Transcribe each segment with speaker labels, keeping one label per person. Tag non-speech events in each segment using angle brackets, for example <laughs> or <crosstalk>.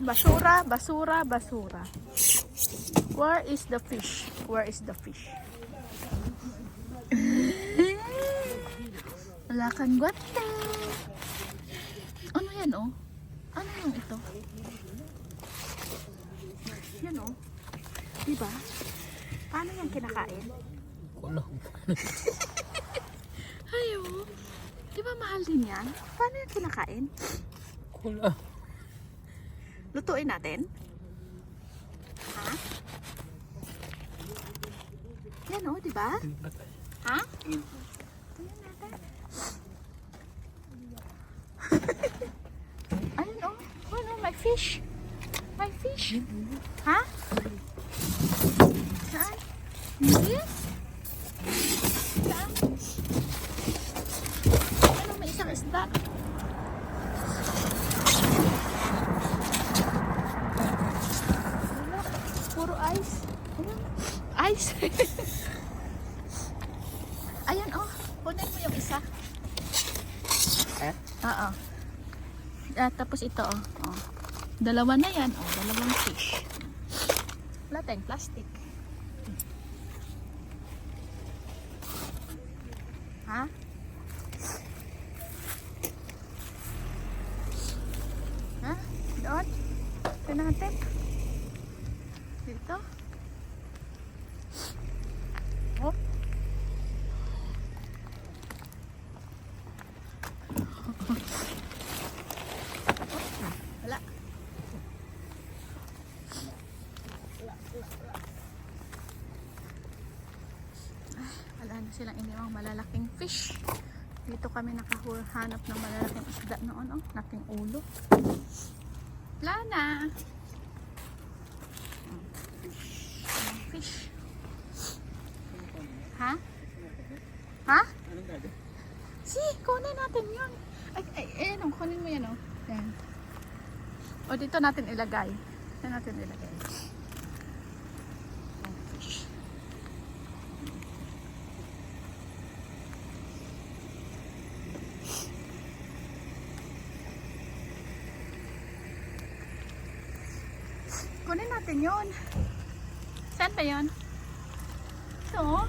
Speaker 1: Basura, basura, basura. Where is the fish? Where is the fish? Wala kang gwante. Ano yan oh? Ano yung ito? Yan oh. Diba? Paano yung kinakain?
Speaker 2: Kulo.
Speaker 1: Ayo. Di ba mahal din yan? Paano yung kinakain?
Speaker 2: Kulo.
Speaker 1: Lutuin natin? Ha? Yan o, di ba? Ha? Tingnan natin. Ayun o. Ano, may fish. May fish. Ha? Saan? Yes? Saan? Ano, may isang isda. Wala. Puro ice. Ayan. Ice. Ayan, oh. Kunin mo yung isa.
Speaker 2: Eh?
Speaker 1: Oo. Ah, tapos ito, oh. oh. Dalawa na yan, oh. Dalawang fish. Wala tayong plastic. Ha? Ha? Doon? Ito natin. Dito. Oh. Wala. Wala na silang iniwang malalaking fish. Dito kami nakahanap ng malalaking isda noon, oh. Laking ulo. Wala. Fish. Ha? Ha? Si, kunin natin yun. Ay, ay, eh, no, kunin mo yan, oh. Yan. O, dito natin ilagay. Dito natin ilagay. Kunin natin yun. Saan ba yun? Ito, oh.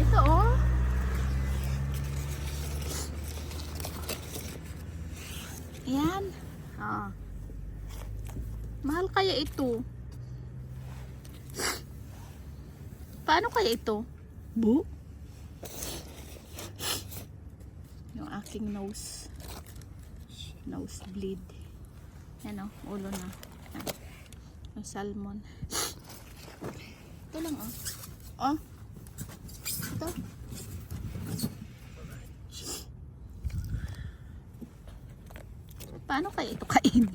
Speaker 1: Ito, oh. Ayan. Ah. Mahal kaya ito? Paano kaya ito? Bu? Yung aking nose. Nose bleed. Yan o, ulo na. Yung salmon. Ito lang oh. Oh. Ito. Paano kaya ito kainin?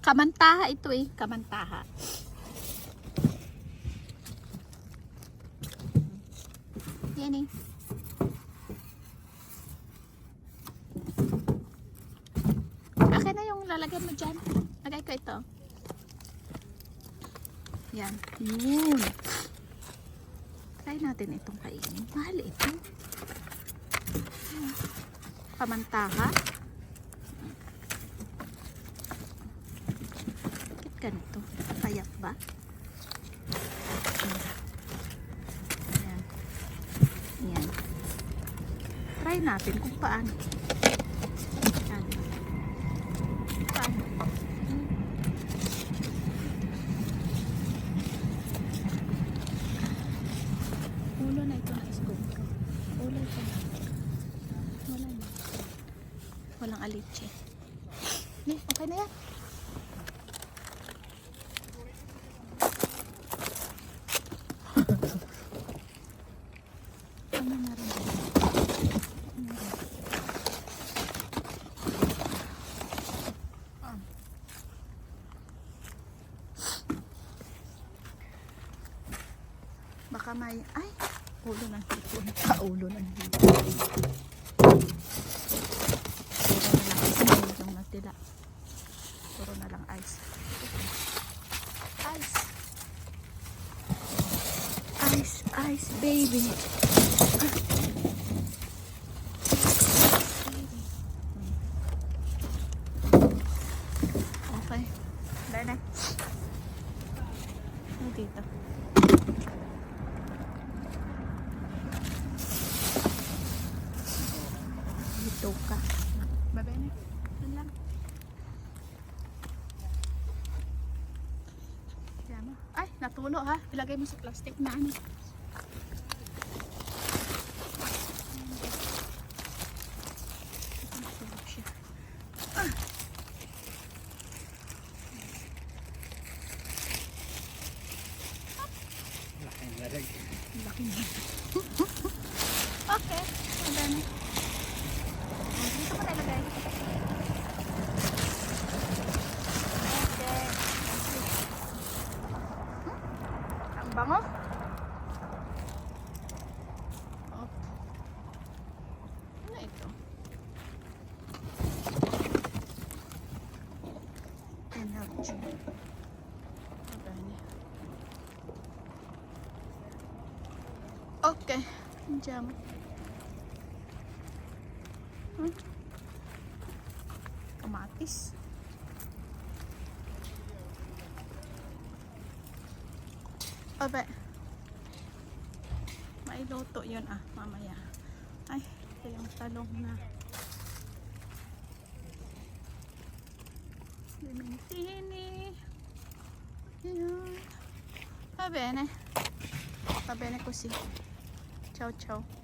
Speaker 1: Kamantaha ito eh. Kamantaha. Yan eh. Yung lalagyan mo dyan. Lagay ko ito. Yan. Yun. Try natin itong kainin. Mahal ito. Kamantaha. Bakit ganito? Payak ba? Yan. Yan. Try natin kung paano. Yan. Paano? Ulo na ito na scoop ko. Ulo ito na. Wala na. Walang aliche. Eh, okay na yan. <laughs> Ah. Baka may, ay, ulo ng hipon. Ah, ulo ng hipon. dila. Puro na lang ice. Ice. Ice, ice, baby. <laughs> Okay. Dahil na. Dito. Dito ka. Bye-bye na. Yan lang. Dulo ha. Ilagay mo sa plastic na ano. Sunog siya.
Speaker 2: Laki na <laughs> rin.
Speaker 1: Laki na. okay. So then, oh, dito pa tayo lagay. Okay. Hmm? Ang bango. Oh. Ano ito? Energy. Ano Okay. Jam. Hmm? Kamatis. Abe. May luto yun ah, mamaya. Ay, ito yung talong na. Pimentini. Yun. Va bene. Va bene così. Ciao ciao.